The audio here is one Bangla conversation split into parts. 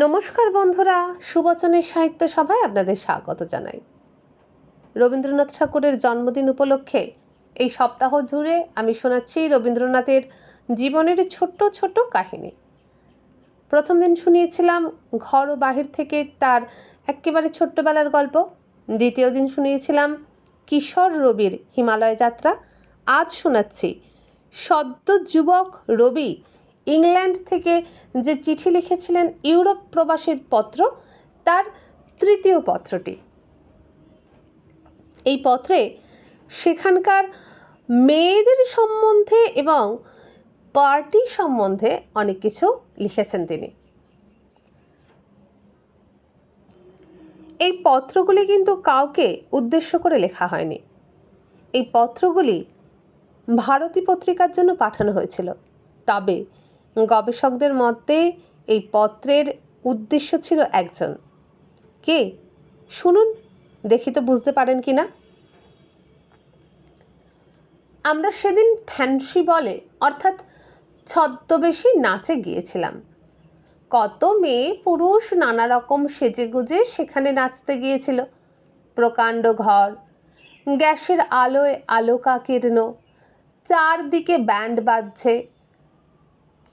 নমস্কার বন্ধুরা, সুবচনের সাহিত্য সভায় আপনাদের স্বাগত জানাই। রবীন্দ্রনাথ ঠাকুরের জন্মদিন উপলক্ষে এই সপ্তাহ জুড়ে আমি শোনাচ্ছি রবীন্দ্রনাথের জীবনের ছোট্ট ছোট কাহিনী। প্রথম দিন শুনিয়েছিলাম ঘর ও বাহির থেকে তার একেবারে ছোট্টবেলার গল্প। দ্বিতীয় দিন শুনিয়েছিলাম কিশোর রবির হিমালয় যাত্রা। আজ শোনাচ্ছি, সদ্য যুবক রবি ইংল্যান্ড থেকে যে চিঠি লিখেছিলেন ইউরোপ প্রবাসীর পত্র, তার তৃতীয় পত্রটি। এই পত্রে সেখানকার মেয়েদের সম্বন্ধে এবং পার্টি সম্বন্ধে অনেক কিছু লিখেছেন তিনি। এই পত্রগুলি কিন্তু কাউকে উদ্দেশ্য করে লেখা হয়নি। এই পত্রগুলি ভারতী পত্রিকার জন্য পাঠানো হয়েছিল। তবে গবেষকদের মতে, এই পত্রের উদ্দেশ্য ছিল একজন। কে? শুনুন, দেখি তো বুঝতে পারেন কি না? আমরা সেদিন ফ্যান্সি বলে, অর্থাৎ ছদ্মবেশী নাচে গিয়েছিলাম। কত মেয়ে পুরুষ নানা রকম সেজেগুজে সেখানে নাচতে গিয়েছিল। প্রকাণ্ড ঘর, গ্যাসের আলোয় আলোকাকীর্ণ, চারদিকে ব্যান্ড বাজছে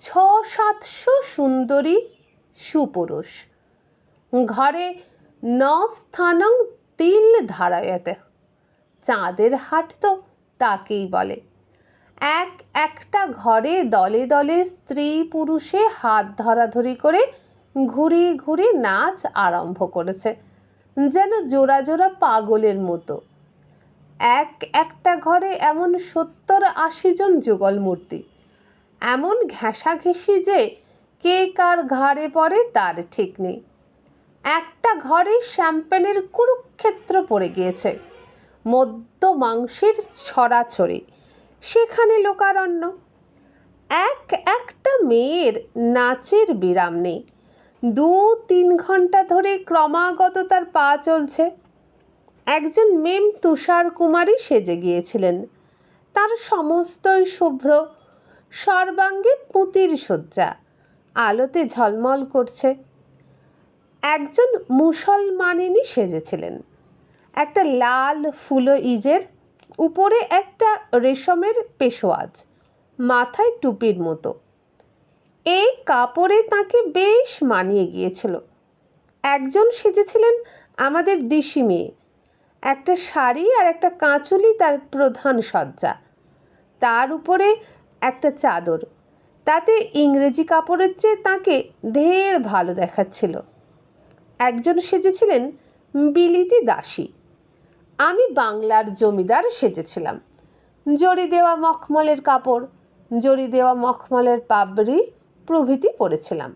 ছ সাতশো সুন্দরী সুপুরুষ। ঘরে ন স্থানং তিল ধারায়তে। চাঁদের হাট তো তাকেই বলে। এক একটা ঘরে দলে দলে স্ত্রী পুরুষে হাত ধরাধরি করে ঘুরি ঘুরি নাচ আরম্ভ করেছে, যেন জোড়া জোড়া পাগলের মতো। এক একটা ঘরে এমন সত্তর আশি জন যুগল মূর্তি। এমন ঘেঁষাঘেঁষি যে কে কার ঘাড়ে পড়ে তার ঠিক নেই। একটা ঘরে শ্যাম্পেনের কুরুক্ষেত্র পড়ে গিয়েছে, মদ্য মাংসের ছড়াছড়ি, সেখানে লোকারণ্য। এক একটা মেয়ের নাচের বিরাম নেই। দু তিন ঘণ্টা ধরে ক্রমাগত তার পা চলছে। একজন মেম তুষার কুমারী সেজে গিয়েছিলেন। তার সমস্তই শুভ্র সর্বাঙ্গে পুঁতির শয্যা। আলোতে ঝলমল করছে। একজন মুসলমানিনী সেজেছিলেন। একটা লাল ফুলো ইজের উপরে একটা রেশমের পেশোয়াজ, মাথায় টুপির মতো। এই কাপড়ে তাকে বেশ মানিয়ে গিয়েছিল। একজন সেজেছিলেন আমাদের দিশি মেয়ে। একটা শাড়ি আর একটা কাঁচুলি তার প্রধান সজ্জা তার উপরে একটা চাদর। তাতে ইংরেজি কাপড়ের চেয়ে তাকে ঢের ভালো দেখাচ্ছিল। একজন সেজেছিলেন বিলিতি দাসী। আমি বাংলার জমিদার সেজেছিলাম। জড়ি দেওয়া মখমলের কাপড়, জড়ি দেওয়া মখমলের পাবড়ি প্রভৃতি পরেছিলাম।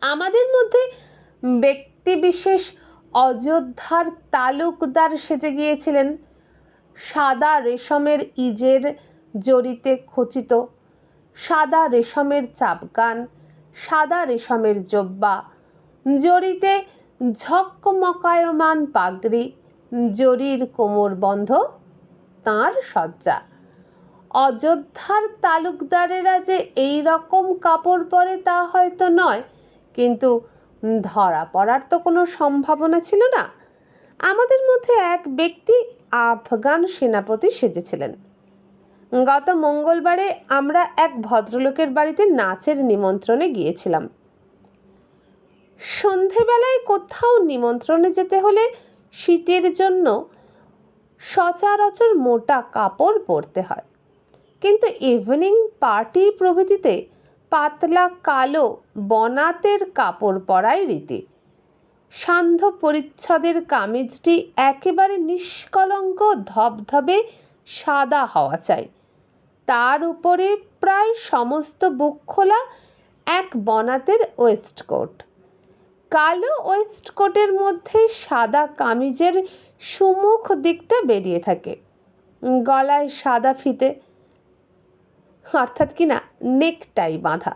আমাদের মধ্যে ব্যক্তি বিশেষ অযোধ্যার তালুকদার সেজে গিয়েছিলেন। সাদা রেশমের ইজের জড়িতে খচিত। সাদা রেশমের চাপকান সাদা রেশমের জব্বা। জড়িতে ঝকমকায়মান পাগড়ি, জরির কোমর বন্ধ তাঁর সজ্জা অযোধ্যার তালুকদারেরা যে এই রকম কাপড় পরে তা হয়তো নয়, কিন্তু ধরা পড়ার তো কোনো সম্ভাবনা ছিল না। আমাদের মধ্যে এক ব্যক্তি আফগান সেনাপতি সেজেছিলেন। গত মঙ্গলবারে আমরা এক ভদ্রলোকের বাড়িতে নাচের নিমন্ত্রণে গিয়েছিলাম। সন্ধেবেলায় কোথাও নিমন্ত্রণে যেতে হলে শীতের জন্য সচরাচর মোটা কাপড় পরতে হয়। কিন্তু ইভিনিং পার্টি প্রভৃতিতে পাতলা কালো বনাতের কাপড় পরাই রীতি। সান্ধ্য পরিচ্ছদের কামিজটি একেবারে নিষ্কলঙ্ক ধবধবে সাদা হওয়া চাই। তার উপরে প্রায় সমস্ত বুক খোলা এক বনাতের ওয়েস্টকোট কালো ওয়েস্টকোটের মধ্যে সাদা কামিজের সুমুখ দিকটা বেরিয়ে থাকে। গলায় সাদা ফিতে, অর্থাৎ কি না, নেকটাই বাঁধা।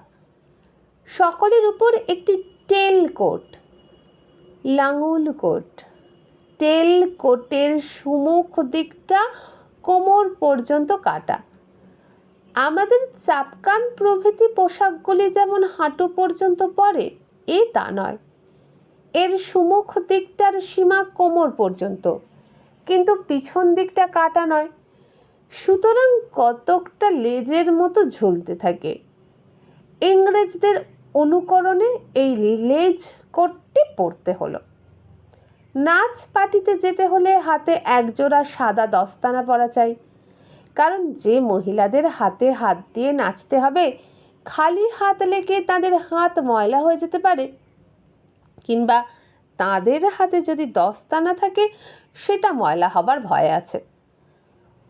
সকলের উপর একটি টেল কোট, লাঙুল কোট। টেল কোটের সুমুখ দিকটা কোমর পর্যন্ত কাটা। আমাদের চাপকান প্রভৃতি পোশাকগুলি যেমন হাঁটু পর্যন্ত পরে, এ তা নয়। এর সুমুখ দিকটার সীমা কোমর পর্যন্ত, কিন্তু পিছন দিকটা কাটা নয়। সুতরাং কতকটা লেজের মতো ঝুলতে থাকে। ইংরেজদের অনুকরণে এই লেজ কোটটি পরতে হলো। নাচ পার্টিতে যেতে হলে হাতে একজোড়া সাদা দস্তানা পরা চাই। কারণ যে মহিলাদের হাতে হাত দিয়ে নাচতে হবে, খালি হাত লেগে তাদের হাত ময়লা হয়ে যেতে পারে। কিংবা তাদের হাতে যদি দস্তানা থাকে, সেটা ময়লা হবার ভয় আছে।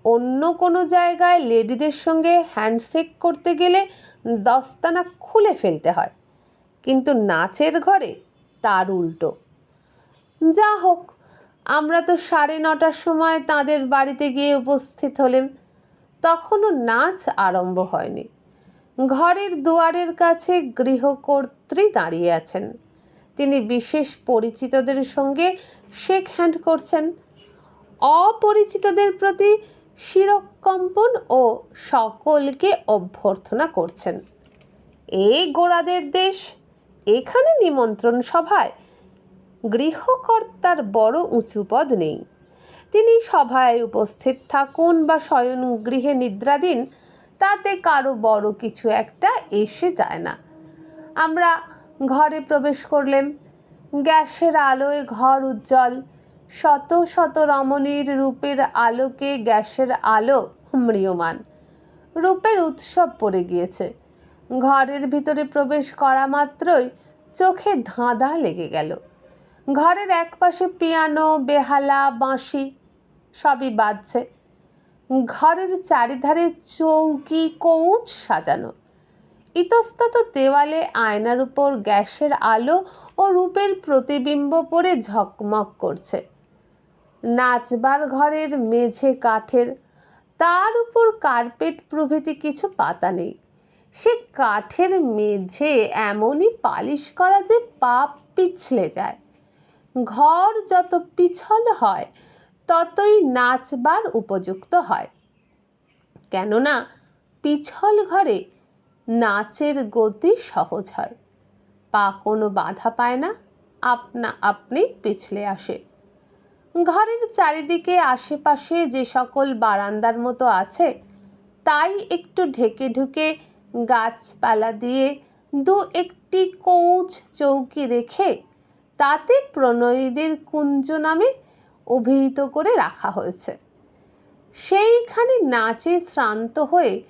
অন্য কোনো জায়গায় লেডিদের সঙ্গে হ্যান্ডশেক করতে গেলে দস্তানা খুলে ফেলতে হয়। কিন্তু নাচের ঘরে তার উল্টো। যা হোক, আমরা তো সাড়ে নটার সময় তাদের বাড়িতে গিয়ে উপস্থিত হলেন তখনও নাচ আরম্ভ হয়নি। ঘরের দুয়ারের কাছে গৃহকর্ত্রী দাঁড়িয়ে আছেন। তিনি বিশেষ পরিচিতদের সঙ্গে শেক হ্যান্ড করছেন। অপরিচিতদের প্রতি শিরকম্পন ও সকলকে অভ্যর্থনা করছেন। এই গোড়াদের দেশ, এখানে নিমন্ত্রণ সভায়। গৃহকর্তার বড় উঁচু পদ নেই। তিনি সভায় উপস্থিত থাকুন বা শয়ন গৃহে নিদ্রা দিন, তাতে কারও বড় কিছু একটা এসে যায় না। আমরা ঘরে প্রবেশ করলেন গ্যাসের আলোয় ঘর উজ্জ্বল। শত শত রমণীর রূপের আলোকে গ্যাসের আলো ম্রিয়মান। রূপের উৎসব পড়ে গিয়েছে। ঘরের ভিতরে প্রবেশ করা মাত্রই চোখে ধাঁধা লেগে গেল। ঘরের একপাশে পিয়ানো, বেহালা, বাঁশি সবই বাজছে। ঘরের চারিধারে চৌকি, কৌচ সাজানো। ইতস্তত দেওয়ালে আয়নার উপর গ্যাসের আলো ও রূপের প্রতিবিম্ব পড়ে ঝকমক করছে। নাচবার ঘরের মেঝে কাঠের, তার উপর কার্পেট প্রভৃতি কিছু পাতা নেই। সে কাঠের মেঝে এমনই পালিশ করা যে পা পিছলে যায়। ঘর যত পিছল হয় ততই নাচবার উপযুক্ত হয়। কেননা, পিছল ঘরে নাচের গতি সহজ হয়। পা কোনো বাধা পায় না, আপনা আপনি পিছলে আসে। ঘরের চারিদিকে আশেপাশে যে সকল বারান্দার মতো আছে, তাই একটু ঢেকে ঢুকে গাছপালা দিয়ে দু একটি কৌচ চৌকি রেখে তাতে প্রণয়ীদের কুঞ্জ নামে অভিহিত করে রাখা হয়েছে। সেইখানে নাচে শ্রান্ত হয়ে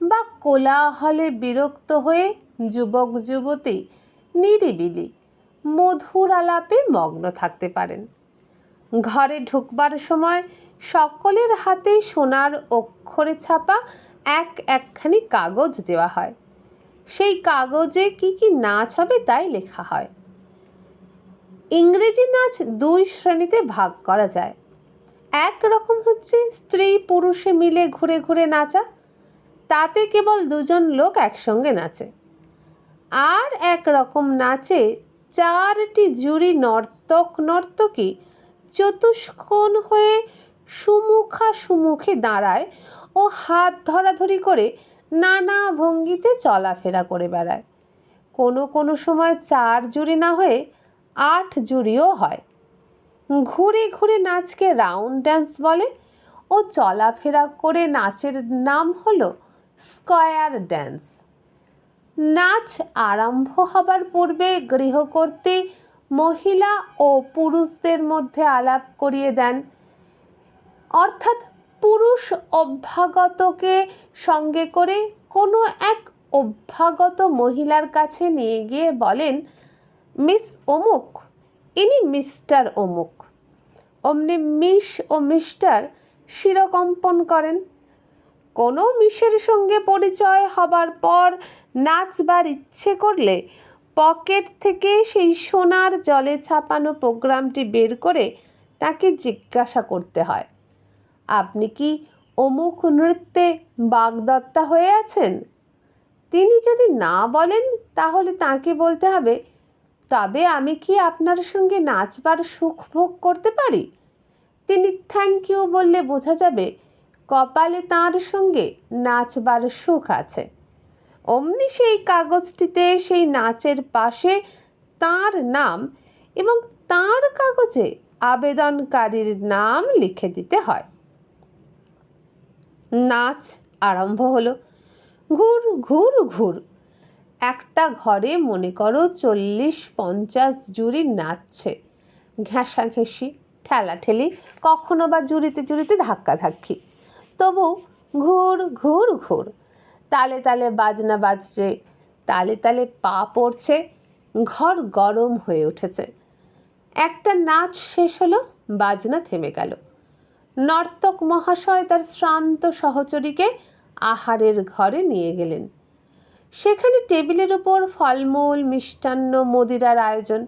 বা কোলাহলে বিরক্ত হয়ে যুবক যুবতী নিরিবিলি মধুর আলাপে মগ্ন থাকতে পারেন। ঘরে ঢুকবার সময় সকলের হাতে সোনার অক্ষরে ছাপা এক একখানি কাগজ দেওয়া হয়। সেই কাগজে কি কি নাচ হবে তাই লেখা হয়। ইংরেজি নাচ দুই শ্রেণীতে ভাগ করা যায়। এক রকম হচ্ছে স্ত্রী পুরুষে মিলে ঘুরে ঘুরে নাচা, তাতে কেবল দুজন লোক একসঙ্গে নাচে। আর এক রকম নাচে চারটি জুড়ি নর্তক নর্তকী চতুষ্কোণ হয়ে সুমুখা সুমুখে দাঁড়ায় ও হাত ধরাধরি করে নানা ভঙ্গিতে চলাফেরা করে বেড়ায়। কোনো কোনো সময় চার জুড়ি না হয়ে আট জুড়িও হয়। ঘুরে ঘুরে নাচকে রাউন্ড ড্যান্স বলে ও চলাফেরা করে নাচের নাম হলো স্কয়ার ড্যান্স নাচ আরম্ভ হবার পূর্বে গৃহকর্ত্রী মহিলা ও পুরুষদের মধ্যে আলাপ করিয়ে দেন। অর্থাৎ পুরুষ অভ্যাগতকে সঙ্গে করে কোনো এক অভ্যাগত মহিলার কাছে নিয়ে গিয়ে বলেন মিস অমুক, ইনি মিস্টার অমুক। অমনি মিস ও মিস্টার শিরকম্পন করেন। কোনো মিশের সঙ্গে পরিচয় হবার পর নাচবার ইচ্ছে করলে পকেট থেকে সেই সোনার জলে ছাপানো প্রোগ্রামটি বের করে তাকে জিজ্ঞাসা করতে হয়, আপনি কি অমুক নৃত্যে বাগদত্তা হয়ে আছেন? তিনি যদি না বলেন তাহলে তাকে বলতে হবে তবে আমি কি আপনার সঙ্গে নাচবার সুখ ভোগ করতে পারি? তিনি থ্যাংক ইউ বললে বোঝা যাবে, কপালে তাঁর সঙ্গে নাচবার সুখ আছে। অমনি সেই কাগজটিতে সেই নাচের পাশে তার নাম এবং তার কাগজে আবেদনকারীর নাম লিখে দিতে হয়। নাচ আরম্ভ হলো। ঘুর ঘুর ঘুর একটা ঘরে, মনে করো, চল্লিশ পঞ্চাশ জুড়ি নাচছে। ঘেঁষাঘেঁষি, ঠেলাঠেলি, কখনো বা জুড়িতে জুড়িতে ধাক্কাধাক্কি। তবু ঘুর ঘুর ঘুর। তালে তালে বাজনা বাজছে, তালে তালে পা পড়ছে, ঘর গরম হয়ে উঠেছে। একটা নাচ শেষ হলো, বাজনা থেমে গেল। নর্তক মহাশয় তার শ্রান্ত সহচরীকে আহারের ঘরে নিয়ে গেলেন। সেখানে টেবিলের ওপর ফলমূল, মিষ্টান্ন, মদিরার আয়োজন।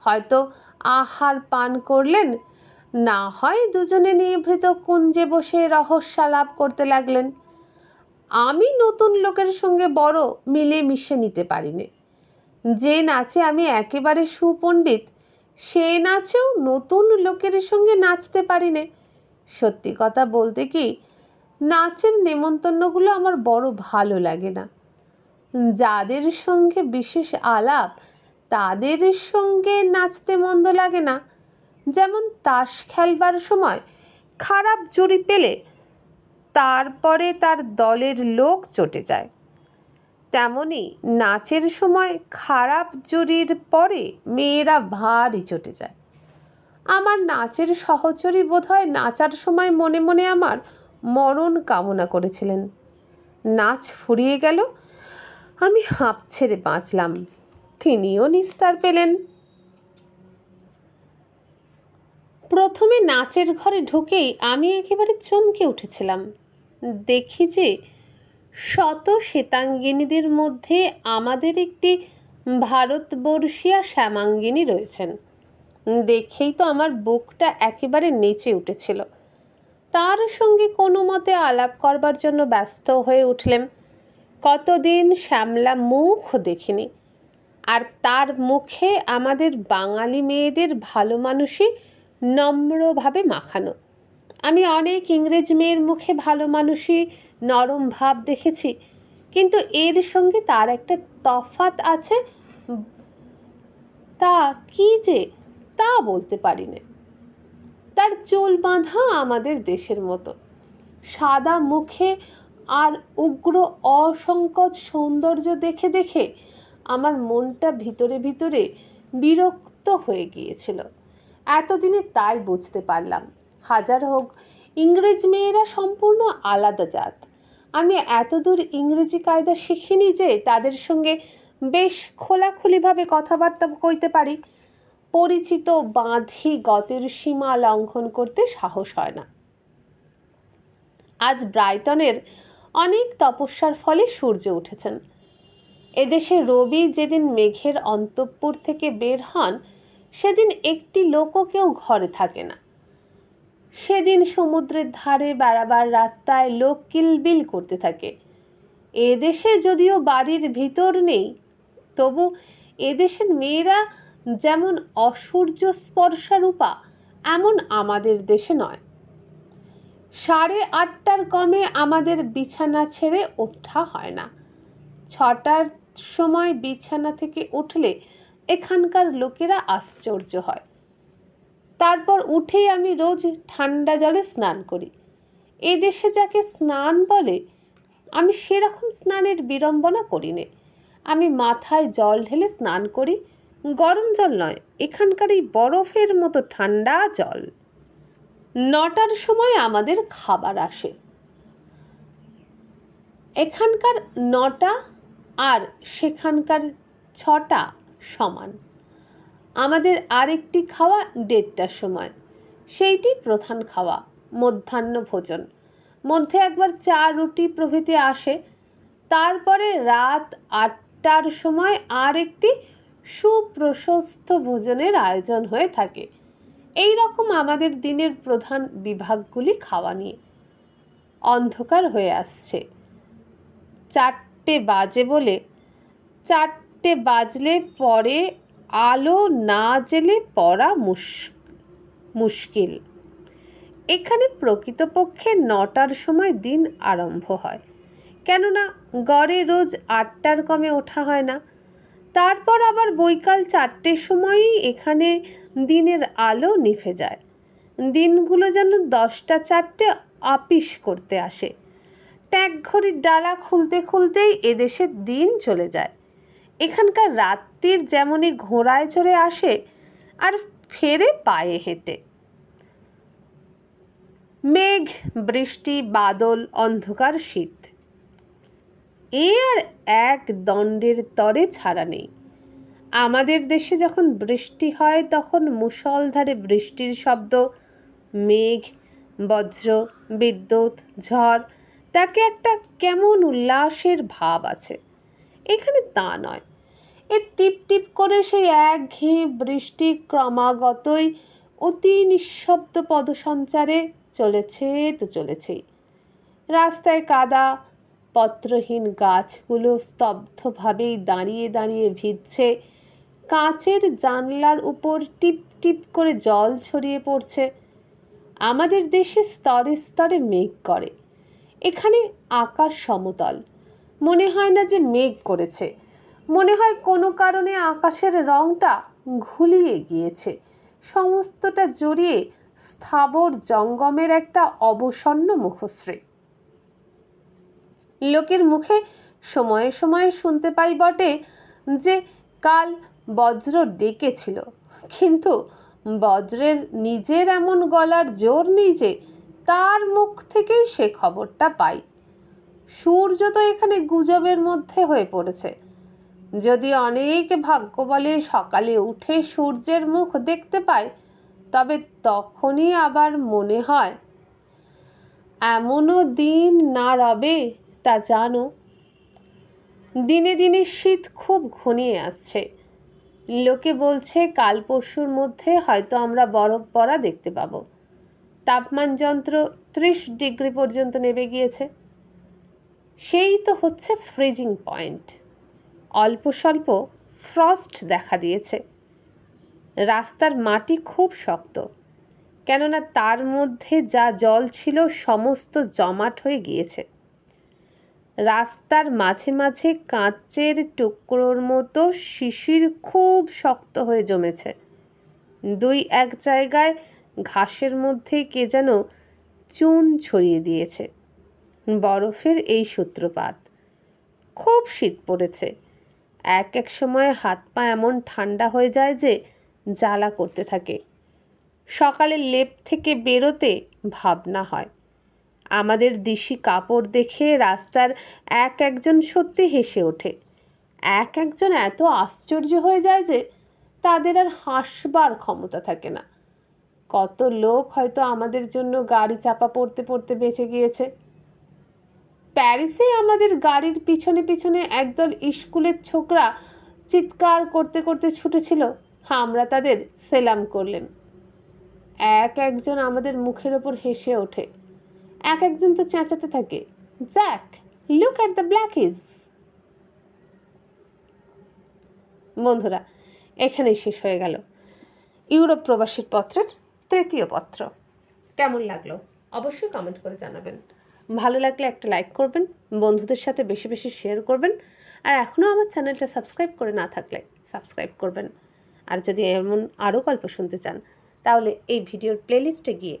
হয়তো আহার পান করলেন, না হয় দুজনে নিভৃত কুঞ্জে বসে রহস্যালাপ করতে লাগলেন। আমি নতুন লোকের সঙ্গে বড় মিলে মিশে নিতে পারিনি। যে নাচে আমি একেবারে সুপণ্ডিত, সে নাচেও নতুন লোকের সঙ্গে নাচতে পারিনে। সত্যি কথা বলতে কি, নাচের নেমন্তন্নগুলো আমার বড় ভালো লাগে না। যাদের সঙ্গে বিশেষ আলাপ, তাদের সঙ্গে নাচতে মন্দ লাগে না। যেমন তাস খেলবার সময় খারাপ জুড়ি পেলে তারপরে তার দলের লোক চটে যায়। তেমনি নাচের সময় খারাপ জুরির পরে মেয়েরা ভারী চটে যায়। আমার নাচের সহচরী বোধহয় নাচার সময় মনে মনে আমার মরণ কামনা করেছিলেন। নাচ ফুরিয়ে গেল আমি হাঁপ ছেড়ে বাঁচলাম। তিনিও নিস্তার পেলেন। প্রথমে নাচের ঘরে ঢুকেই আমি একেবারে চমকে উঠেছিলাম। দেখি যে শত শ্বেতাঙ্গিনীদের মধ্যে আমাদের একটি ভারতবর্ষীয়া শ্যামাঙ্গিনী রয়েছেন। দেখেই তো আমার বুকটা একেবারে নেচে উঠেছিল। তার সঙ্গে কোনো মতে আলাপ করবার জন্য ব্যস্ত হয়ে উঠলেম কতদিন শ্যামলা মুখ দেখিনি। আর তার মুখে আমাদের বাঙালি মেয়েদের ভালো মানুষই নম্রভাবে মাখানো। আমি অনেক ইংরেজ মেয়ের মুখে ভালো মানুষই নরম ভাব দেখেছি, কিন্তু এর সঙ্গে তার একটা তফাত আছে। তা কি যে, তা বলতে পারি না তার চুল বাঁধা আমাদের দেশের মতো। সাদা মুখে আর উগ্র অসংকট সৌন্দর্য দেখে দেখে আমার মনটা ভিতরে ভিতরে বিরক্ত হয়ে গিয়েছিল। এতদিনে তাই বুঝতে পারলাম। হাজার হোক, ইংরেজ মেয়েরা সম্পূর্ণ আলাদা জাত। আমি এতদূর ইংরেজি কায়দা শিখিনি যে তাদের সঙ্গে বেশ খোলাখুলিভাবে কথাবার্তা কইতে পারি। পরিচিত বাঁধি গতের সীমা লঙ্ঘন করতে সাহস হয় না। আজ ব্রাইটনের অনেক তপস্যার ফলে সূর্য উঠেছেন। এদেশে রবি যেদিন মেঘের অন্তঃপুর থেকে বের হন, সেদিন একটি লোকও কেউ ঘরে থাকে না। সেদিন সমুদ্রের ধারে বেড়াবার রাস্তায় লোক কিলবিল করতে থাকে। এদেশে যদিও বাড়ির ভিতর নেই, তবু এদেশের মেয়েরা যেমন অসূর্য স্পর্শারূপা, এমন আমাদের দেশে নয়। সাড়ে আটটার কমে আমাদের বিছানা ছেড়ে ওঠা হয় না। ছটার সময় বিছানা থেকে উঠলে এখানকার লোকেরা আশ্চর্য হয়। তারপর উঠেই আমি রোজ ঠান্ডা জলে স্নান করি। এ দেশে যাকে স্নান বলে, আমি সেরকম স্নানের বিড়ম্বনা করি নে আমি মাথায় জল ঢেলে স্নান করি। গরম জল নয়, এখানকার এই বরফের মতো ঠান্ডা জল। নটার সময় আমাদের খাবার আসে। এখানকার নটা আর সেখানকার ছটা সমান। আমাদের আরেকটি খাওয়া দেড়টার সময়। সেইটি প্রধান খাওয়া, মধ্যাহ্ন ভোজন। মধ্যে একবার চা রুটি প্রভৃতি আসে। তারপরে রাত আটটার সময় আর একটি সুপ্রশস্ত ভোজনের আয়োজন হয়ে থাকে। এই রকম আমাদের দিনের প্রধান বিভাগগুলি খাওয়া নিয়ে অন্ধকার হয়ে আসছে। চারটে বাজে বলে, চারটে বাজলে পরে আলো না জেলে পড়া মুশ, মুশকিল। এখানে প্রকৃতপক্ষে নটার সময় দিন আরম্ভ হয়। কেননা গড়ে রোজ আটটার কমে ওঠা হয় না। তারপর আবার বৈকাল চারটের সময়ই এখানে দিনের আলো নিভে যায়। দিনগুলো যেন দশটা চারটে আপিস করতে আসে। ট্যাগ ঘড়ির ডালা খুলতে খুলতেই এদেশের দিন চলে যায়। এখানকার রাত্রির যেমনই ঘোড়ায় চড়ে আসে, আর ফেরে পায়ে হেঁটে। মেঘ, বৃষ্টি, বাদল, অন্ধকার শীত। এ আর এক দণ্ডের তরে ছাড়া নেই। আমাদের দেশে যখন বৃষ্টি হয়, তখন মুষলধারে বৃষ্টির শব্দ, মেঘ, বজ্র, বিদ্যুৎ, ঝড়, তাকে একটা কেমন উল্লাসের ভাব আছে। এখানে তা নয়। এর টিপ টিপ করে সেই একঘেয়ে বৃষ্টি ক্রমাগতই অতি নিঃশব্দ পদসঞ্চারে চলেছে তো চলেছেই। রাস্তায় কাদা পত্রহীন গাছগুলো স্তব্ধভাবেই দাঁড়িয়ে দাঁড়িয়ে ভিজছে। কাঁচের জানলার উপর টিপ টিপ করে জল ছড়িয়ে পড়ছে। আমাদের দেশে স্তরে স্তরে মেঘ করে। এখানে আকাশ সমতল। মনে হয় না যে মেঘ করেছে। মনে হয় কোনো কারণে আকাশের রংটা ঘুলিয়ে গিয়েছে। সমস্তটা জড়িয়ে স্থাবর জঙ্গমের একটা অবসন্ন মুখশ্রী। লোকের মুখে সময়ে সময়ে শুনতে পাই বটে যে কাল বজ্র ডেকেছিল। কিন্তু বজ্রের নিজের এমন গলার জোর নেই যে তার মুখ থেকেই সে খবরটা পাই। সূর্য তো এখানে গুজবের মধ্যে হয়ে পড়েছে। যদি অনেক ভাগ্য বলে সকালে উঠে সূর্যের মুখ দেখতে পায়, তবে তখনই আবার মনে হয়, এমনও দিন না রবে তা জানো, দিনে দিনে শীত খুব ঘনিয়ে আসছে। লোকে বলছে কাল পরশুর মধ্যে হয়তো আমরা বরফ পড়া দেখতে পাবো। তাপমান যন্ত্র ত্রিশ ডিগ্রি পর্যন্ত নেমে গিয়েছে। সেই তো হচ্ছে ফ্রিজিং পয়েন্ট অল্প স্বল্প ফ্রস্ট দেখা দিয়েছে। রাস্তার মাটি খুব শক্ত, কেননা তার মধ্যে যা জল ছিল সমস্ত জমাট হয়ে গিয়েছে। রাস্তার মাঝে মাঝে কাঁচের টুকরোর মতো শিশির খুব শক্ত হয়ে জমেছে। দুই এক জায়গায় ঘাসের মধ্যে কে যেন চুন ছড়িয়ে দিয়েছে। বরফের এই সূত্রপাত। খুব শীত পড়েছে। এক এক সময় হাত পা এমন ঠান্ডা হয়ে যায় যে জ্বালা করতে থাকে। সকালে লেপ থেকে বেরোতে ভাবনা হয়। আমাদের দিশি কাপড় দেখে রাস্তার এক একজন সত্যি হেসে ওঠে। এক একজন এত আশ্চর্য হয়ে যায় যে তাদের আর হাসবার ক্ষমতা থাকে না। কত লোক হয়তো আমাদের জন্য গাড়ি চাপা পড়তে পড়তে বেঁচে গিয়েছে। প্যারিসে আমাদের গাড়ির পিছনে পিছনে একদল স্কুলের ছোকরা চিৎকার করতে করতে ছুটেছিল। আমরা তাদের সেলাম করলেন। এক একজন আমাদের মুখের ওপর হেসে ওঠে। এক একজন তো চেঁচাতে থাকে। Jack look at the black is বন্ধুরা এখানেই শেষ হয়ে গেল। ইউরোপ প্রবাসীর পত্রের তৃতীয় পত্র। কেমন লাগল? অবশ্যই কমেন্ট করে জানাবেন। ভালো লাগলে একটা লাইক করবেন বন্ধুদের সাথে বেশি বেশি শেয়ার করবেন আর এখনও আমার চ্যানেলটা সাবস্ক্রাইব করে না থাকলে সাবস্ক্রাইব করবেন। আর যদি এমন আরও গল্প শুনতে চান তাহলে এই ভিডিওর প্লেলিস্টে গিয়ে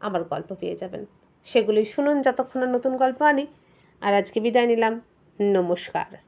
আমার গল্প পেয়ে যাবেন। সেগুলি শুনুন যতক্ষণ নতুন গল্প আনি। আর আজকে বিদায় নিলাম। নমস্কার।